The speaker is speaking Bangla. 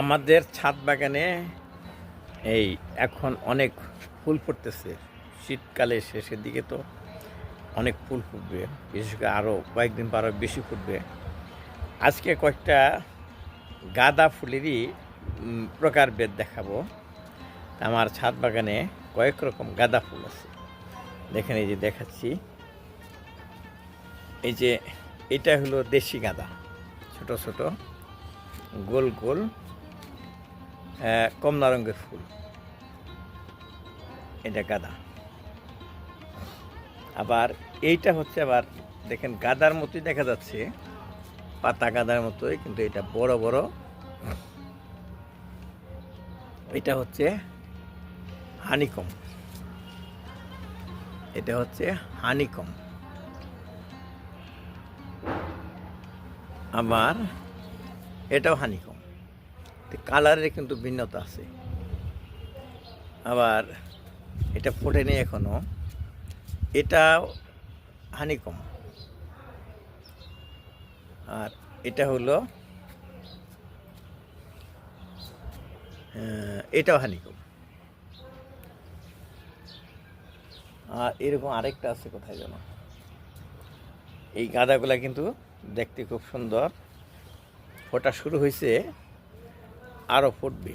আমাদের ছাদ বাগানে এই এখন অনেক ফুল ফুটতেছে। শীতকালে শেষের দিকে তো অনেক ফুল ফুটবে। বিশেষ করে আরও কয়েকদিন পর আরও বেশি ফুটবে। আজকে কয়েকটা গাঁদা ফুলেরই উম, প্রকারভেদ দেখাবো। আমার ছাদ বাগানে কয়েক রকম গাঁদা ফুল আছে। দেখেন এই যে দেখাচ্ছি। এই যে এটা হলো দেশি গাঁদা। ছোট ছোট গোল গোল। কমলা রঙের ফুল। এটা গাঁদা। আবার এইটা হচ্ছে আবার, দেখেন গাদার মতোই দেখা যাচ্ছে, পাতা গাদার মতোই, কিন্তু এটা বড় বড়। এটা হচ্ছে হানিকম। এটা হচ্ছে হানিকম। আবার এটাও হানিকম। কালারের কিন্তু ভিন্নতা আছে। আবার এটা ফোটেনি এখনও। এটা হানিকম। আর এটা হলো এটাও হানিকম। আর এরকম আরেকটা আছে কোথায় যেন? এই গাঁদাগুলা কিন্তু দেখতে খুব সুন্দর। ফোটা শুরু হয়েছে আরও ফুটবে।